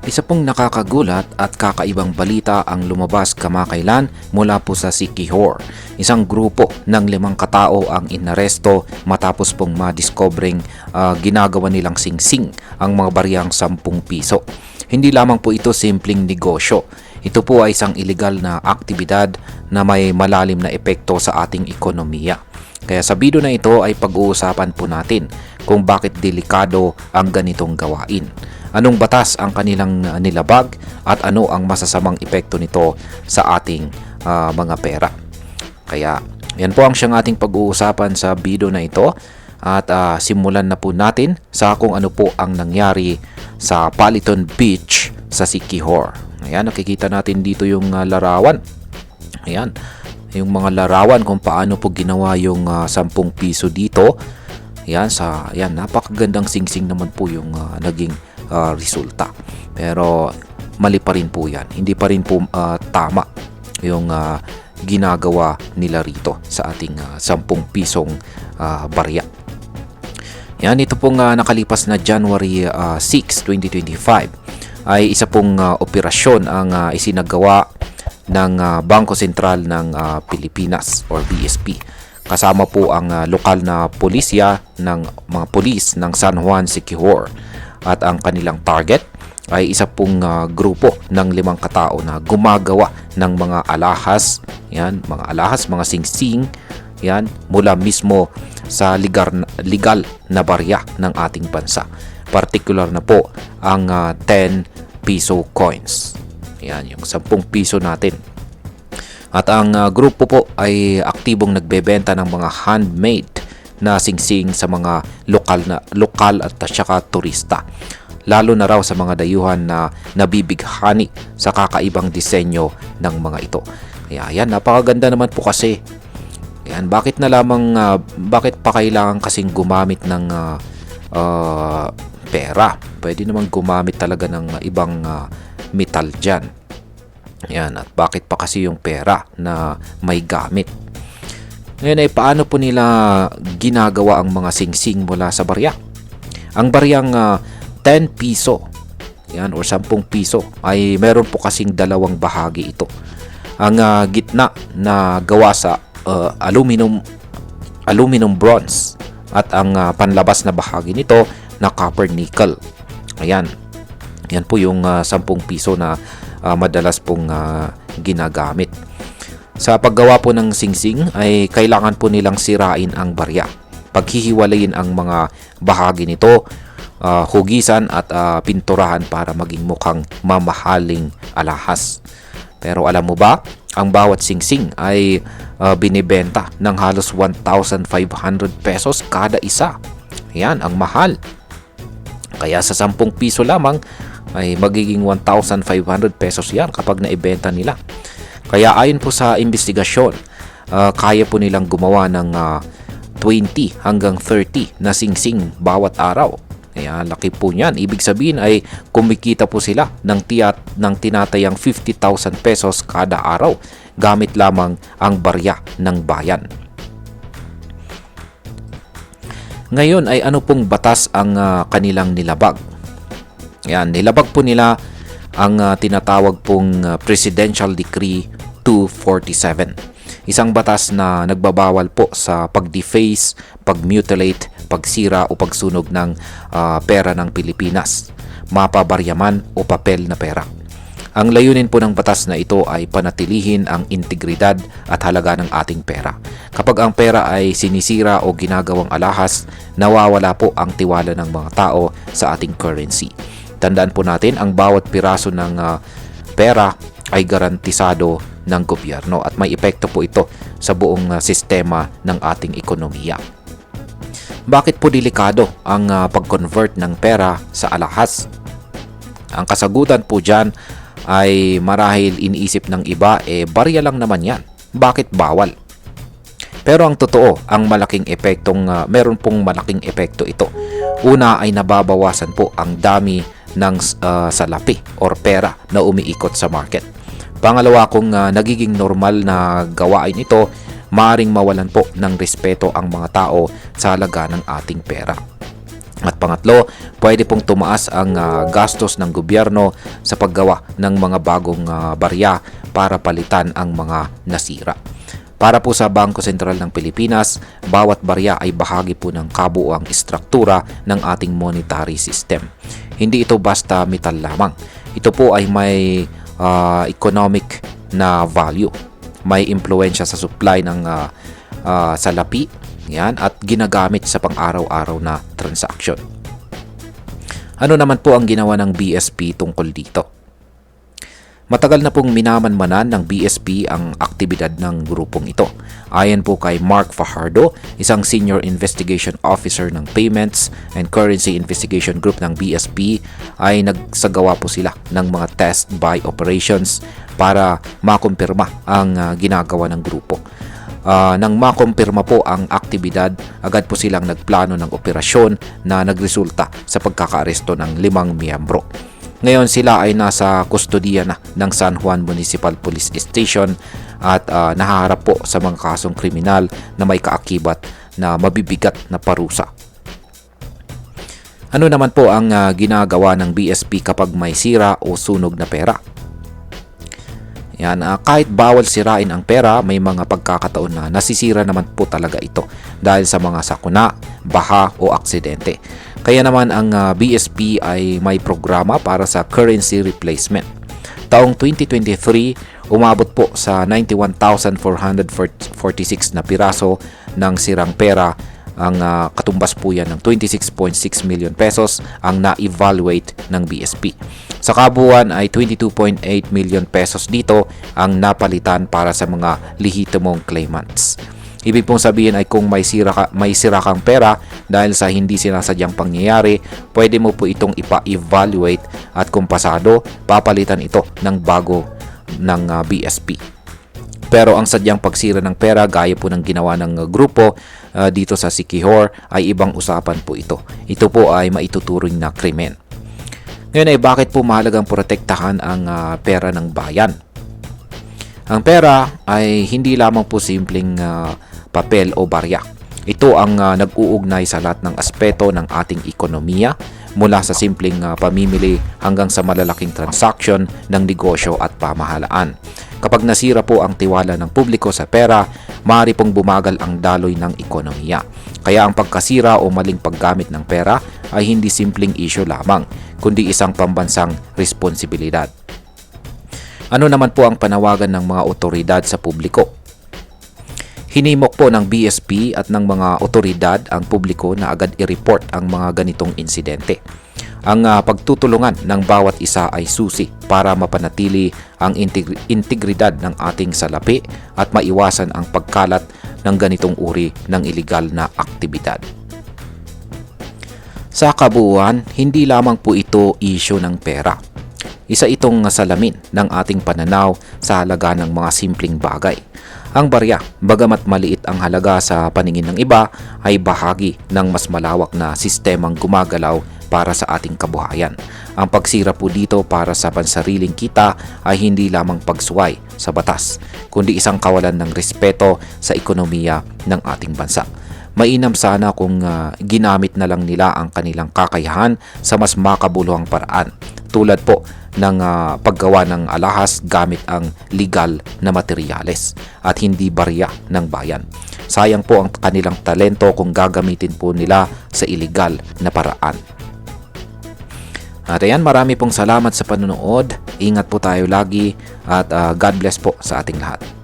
Isa pong nakakagulat at kakaibang balita ang lumabas kamakailan mula po sa Sikihor. Isang grupo ng limang katao ang inaresto matapos pong madiskobring ah, ginagawa nilang singsing ang mga bariyang 10 piso. Hindi lamang po ito simpleng negosyo. Ito po ay isang illegal na aktibidad na may malalim na epekto sa ating ekonomiya. Kaya sa video na ito ay pag-uusapan po natin kung bakit delikado ang ganitong gawain. Anong batas ang kanilang uh, nilabag at ano ang masasamang epekto nito sa ating uh, mga pera. Kaya yan po ang siyang ating pag-uusapan sa video na ito at uh, simulan na po natin sa kung ano po ang nangyari sa Paliton Beach sa Sikihor. Ayan, nakikita natin dito yung uh, larawan. Ayan, yung mga larawan kung paano po ginawa yung uh, 10 piso dito. Ayan, sa, ayan, napakagandang singsing naman po yung uh, naging uh, resulta. Pero mali pa rin po yan. Hindi pa rin po uh, tama yung uh, ginagawa nila rito sa ating uh, 10 pisong uh, barya. Yan, ito pong uh, nakalipas na January uh, 6, 2025 ay isa pong uh, operasyon ang uh, isinagawa ng uh, Bangko Sentral ng uh, Pilipinas or BSP. Kasama po ang uh, lokal na pulisya ng mga pulis ng San Juan Siquijor at ang kanilang target ay isa pong uh, grupo ng limang katao na gumagawa ng mga alahas, yan, mga alahas, mga singsing, yan, mula mismo sa legal, legal na barya ng ating bansa. Particular na po ang uh, 10 piso coins. Yan, yung 10 piso natin. At ang uh, grupo po ay aktibong nagbebenta ng mga handmade na singsing sa mga lokal na lokal at saka turista. Lalo na raw sa mga dayuhan na nabibighani sa kakaibang disenyo ng mga ito. Kaya yan, napakaganda naman po kasi. Yan, bakit na lamang uh, bakit pa kailangan kasing gumamit ng uh, uh, pera? Pwede naman gumamit talaga ng ibang uh, metal diyan. Yan, at bakit pa kasi yung pera na may gamit? Ngayon ay paano po nila ginagawa ang mga singsing mula sa barya? Ang baryang uh, 10 piso yan or 10 piso ay meron po kasing dalawang bahagi ito. Ang uh, gitna na gawa sa uh, aluminum aluminum bronze at ang uh, panlabas na bahagi nito na copper nickel. Ayan. Yan po yung uh, 10 piso na uh, madalas pong uh, ginagamit. Sa paggawa po ng singsing ay kailangan po nilang sirain ang barya. Paghihiwalayin ang mga bahagi nito, uh, hugisan at uh, pinturahan para maging mukhang mamahaling alahas. Pero alam mo ba, ang bawat singsing ay uh, binibenta ng halos 1,500 pesos kada isa. Yan, ang mahal. Kaya sa 10 piso lamang ay magiging 1,500 pesos yan kapag naibenta nila. Kaya ayon po sa investigasyon, uh, kaya po nilang gumawa ng uh, 20 hanggang 30 na singsing bawat araw. Kaya laki po niyan. Ibig sabihin ay kumikita po sila ng, tiyat, ng tinatayang 50,000 pesos kada araw gamit lamang ang barya ng bayan. Ngayon ay ano pong batas ang uh, kanilang nilabag? Yan, nilabag po nila ang uh, tinatawag pong uh, Presidential Decree 247. Isang batas na nagbabawal po sa pag-deface, pag-mutilate, pagsira o pagsunog ng uh, pera ng Pilipinas, mapabaryaman o papel na pera. Ang layunin po ng batas na ito ay panatilihin ang integridad at halaga ng ating pera. Kapag ang pera ay sinisira o ginagawang alahas, nawawala po ang tiwala ng mga tao sa ating currency. Tandaan po natin ang bawat piraso ng uh, pera ay garantisado ng gobyerno at may epekto po ito sa buong uh, sistema ng ating ekonomiya. Bakit po delikado ang uh, pag-convert ng pera sa alahas? Ang kasagutan po dyan ay marahil iniisip ng iba eh barya lang naman yan. Bakit bawal? Pero ang totoo, ang malaking epektong uh, meron pong malaking epekto ito. Una ay nababawasan po ang dami ng uh, salapi or pera na umiikot sa market. Pangalawa, kung uh, nagiging normal na gawain ito, maaring mawalan po ng respeto ang mga tao sa halaga ng ating pera. At pangatlo, pwede pong tumaas ang ah, gastos ng gobyerno sa paggawa ng mga bagong ah, barya para palitan ang mga nasira. Para po sa Bangko Sentral ng Pilipinas, bawat barya ay bahagi po ng kabuuang istruktura ng ating monetary system. Hindi ito basta metal lamang. Ito po ay may ah, economic na value. May impluensya sa supply ng ah, ah, salapi yan, at ginagamit sa pang-araw-araw na transaction. Ano naman po ang ginawa ng BSP tungkol dito? Matagal na pong minamanmanan ng BSP ang aktibidad ng grupong ito. Ayon po kay Mark Fajardo, isang Senior Investigation Officer ng Payments and Currency Investigation Group ng BSP, ay nagsagawa po sila ng mga test buy operations para makumpirma ang ah, ginagawa ng grupo. Ah, nang makumpirma po ang aktibidad, agad po silang nagplano ng operasyon na nagresulta sa pagkakaaresto ng limang miyembro. Ngayon sila ay nasa kustodiya na ng San Juan Municipal Police Station at ah, nahaharap po sa mga kasong kriminal na may kaakibat na mabibigat na parusa. Ano naman po ang ah, ginagawa ng BSP kapag may sira o sunog na pera? Yan, ah, kahit bawal sirain ang pera, may mga pagkakataon na nasisira naman po talaga ito dahil sa mga sakuna, baha o aksidente. Kaya naman ang ah, BSP ay may programa para sa currency replacement. Taong 2023, umabot po sa 91,446 na piraso ng sirang pera ang ah, katumbas po yan ng 26.6 million pesos ang na-evaluate ng BSP. Sa kabuuan ay 22.8 million pesos dito ang napalitan para sa mga lehitimong claimants. Ibig pong sabihin ay kung may sira, ka, may sira kang pera dahil sa hindi sinasadyang pangyayari, pwede mo po itong ipa-evaluate at kung pasado, papalitan ito ng bago ng ah, BSP. Pero ang sadyang pagsira ng pera gaya po ng ginawa ng uh, grupo uh, dito sa Sikihor ay ibang usapan po ito. Ito po ay maituturing na krimen. Ngayon ay bakit po mahalagang protektahan ang uh, pera ng bayan? Ang pera ay hindi lamang po simpleng uh, papel o barya. Ito ang uh, nag-uugnay sa lahat ng aspeto ng ating ekonomiya mula sa simpleng uh, pamimili hanggang sa malalaking transaksyon ng negosyo at pamahalaan. Kapag nasira po ang tiwala ng publiko sa pera, maaari pong bumagal ang daloy ng ekonomiya. Kaya ang pagkasira o maling paggamit ng pera ay hindi simpleng issue lamang, kundi isang pambansang responsibilidad. Ano naman po ang panawagan ng mga otoridad sa publiko? Hinimok po ng BSP at ng mga otoridad ang publiko na agad i-report ang mga ganitong insidente. Ang uh, pagtutulungan ng bawat isa ay susi para mapanatili ang integri- integridad ng ating salapi at maiwasan ang pagkalat ng ganitong uri ng ilegal na aktibidad. Sa kabuuan, hindi lamang po ito isyo ng pera. Isa itong salamin ng ating pananaw sa halaga ng mga simpleng bagay. Ang barya, bagamat maliit ang halaga sa paningin ng iba, ay bahagi ng mas malawak na sistemang gumagalaw para sa ating kabuhayan. Ang pagsira po dito para sa pansariling kita ay hindi lamang pagsuway sa batas, kundi isang kawalan ng respeto sa ekonomiya ng ating bansa. Mainam sana kung uh, ginamit na lang nila ang kanilang kakayahan sa mas makabuluhang paraan tulad po ng uh, paggawa ng alahas gamit ang legal na materyales at hindi barya ng bayan. Sayang po ang kanilang talento kung gagamitin po nila sa illegal na paraan. At ayan, marami pong salamat sa panonood. Ingat po tayo lagi at uh, God bless po sa ating lahat.